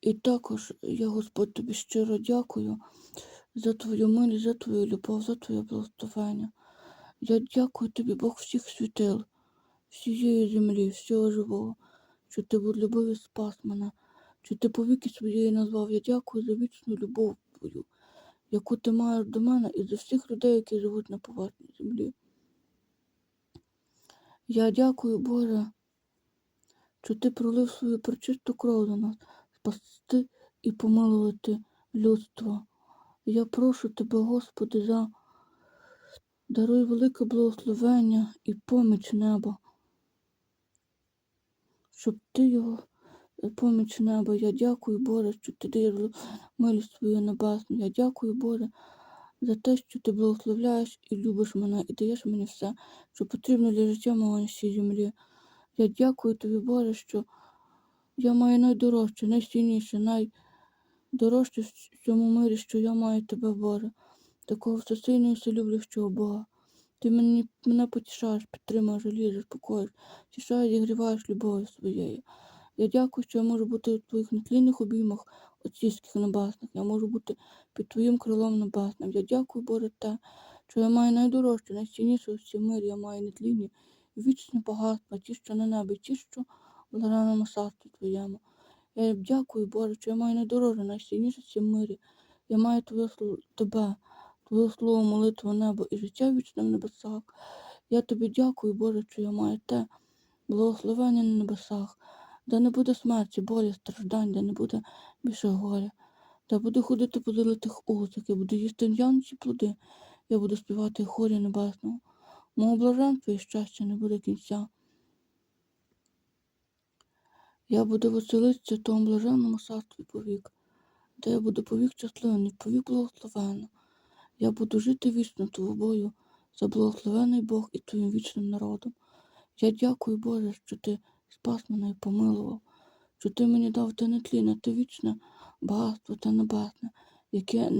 І також я, Господь, тобі щиро дякую за твою милість, за твою любов, за твоє благословення. Я дякую тобі, Бог всіх світил, всієї землі, всього живого, що ти був любові спас мене, що ти повіки своєї назвав. Я дякую за вічну любов твою, яку ти маєш до мене і до всіх людей, які живуть на поверхні землі. Я дякую, Боже, що ти пролив свою пречисту кров за нас, спасти і помилувати людство. Я прошу тебе, Господи, за даруй велике благословення і поміч неба, щоб ти його е, поміч неба. Я дякую, Боже, що ти даєш милість свою небесну. Я дякую, Боже, за те, що ти благословляєш і любиш мене, і даєш мені все, що потрібно для життя мого на цій землі. Я дякую тобі, Боже, що я маю найдорожче, найцінніше, найдорожче в цьому мирі, що я маю тебе, Боже, такого всесильного і вселюблющого Бога. Ти мені, мене потішаєш, підтримуєш, жалієш, заспокоїш, тішаєш, зігріваєш любов'ю своєю. Я дякую, що я можу бути в твоїх нетлінних обіймах отцівських небесних. Я можу бути під твоїм крилом небесним. Я дякую, Боже, те, що я маю найдорожче, найцінніше у всій мирі, я маю нетлінні вічні багатства, ті, що на небі, ті, що в блаженному твоєму. Я дякую, Боже, що я маю найдорожче, найцінніше в мирі. Я маю твоє слово, тебе, твоє слово, молитву, небо і життя вічне в небесах. Я тобі дякую, Боже, що я маю те благословення на небесах, де не буде смерті, болі, страждань, де не буде більше горя, де буду ходити по залитих узах, я буду їсти янці плоди, я буду співати хорі небесного. Мого блаженства і щастя не буде кінця. Я буду веселитися в тому блаженному царстві повік, де я буду повік щасливий, повік благословенно. Я буду жити вічно тобою, за благословений Бог і твоїм вічним народом. Я дякую, Боже, що ти спас мене і помилував, що ти мені дав те нетлінне, те вічне багатство те небесне, яке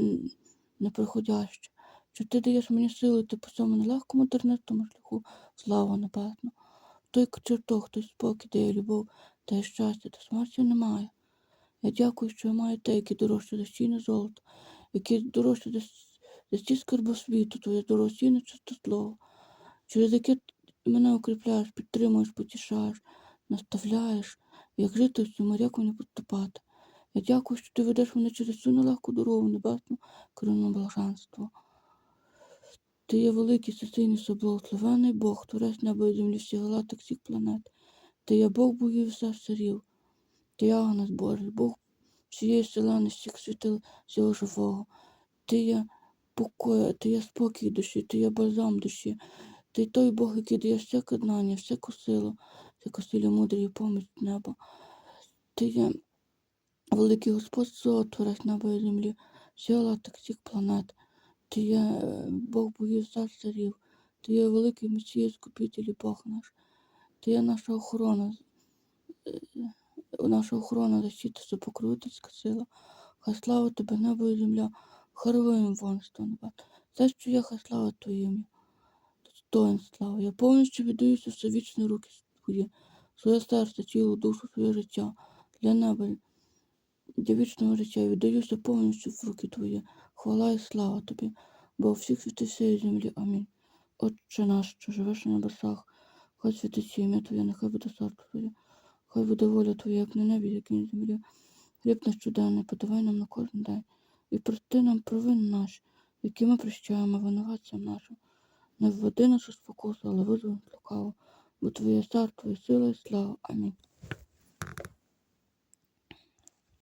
неприходяще, що ти даєш мені сили йти по цьому нелегкому тернистому шляху, слава небесну. Той чертог, той спокій, дає любов, дає щастя, та смерті немає. Я дякую, що я маю те, яке дорожче за стіни золото, яке дорожче с- ті скарби світу, твоє дорогоцінне чисте слово, через яке мене укріпляєш, підтримуєш, потішаєш, наставляєш, як жити в цьому, як мені поступати. Я дякую, що ти ведеш мене через цю нелегку дорогу небесну корону блаженство. Ти є великий, всесильний, соблагословений Бог, творець неба і землі, всіх галактик, всіх планет. Ти є Бог богів всіх царів. Ти Агнець Божий, Бог всієї вселени, всіх світил, всього живого. Ти є покой, ти є спокій душі, ти є бальзам душі. Ти той Бог, який дає всяке знання, всяку силу, всяку силу мудрі і поміч неба. Ти є великий Господь Золо, творець неба і землі, всіх галактик, всіх планет. Ти є е, Бог богів цар царів, ти є великий Месія, Скупитель Бог наш. Ти є наша охорона, е, наша охорона, защита, супокровительська сила. Хай слава тебе, небо і земля, хоровим воинство небес. Все, що є, хай слава Твоє ім'я. Достоин слава. Я повністю віддаюся все вічні руки Твої, своє серце, тіло, душу, своє життя для неба, для вічного життя. Віддаюся повністю в руки Твої. Хвала і слава Тобі, бо у всіх світи всієї землі. Амінь. Отче наш, що живеш на небесах, хай святиться ім'я Твоє, нехай буде царство Твоє, хай буде воля Твоя, як на небі, як і на землі. Хліб наш щоденний, подавай нам на кожен день, і прости нам провини наші, які ми прощаємо винуватцям нашим. Не введи нашу спокусу, але визволь від бо Твоє царство і сила і слава. Амінь.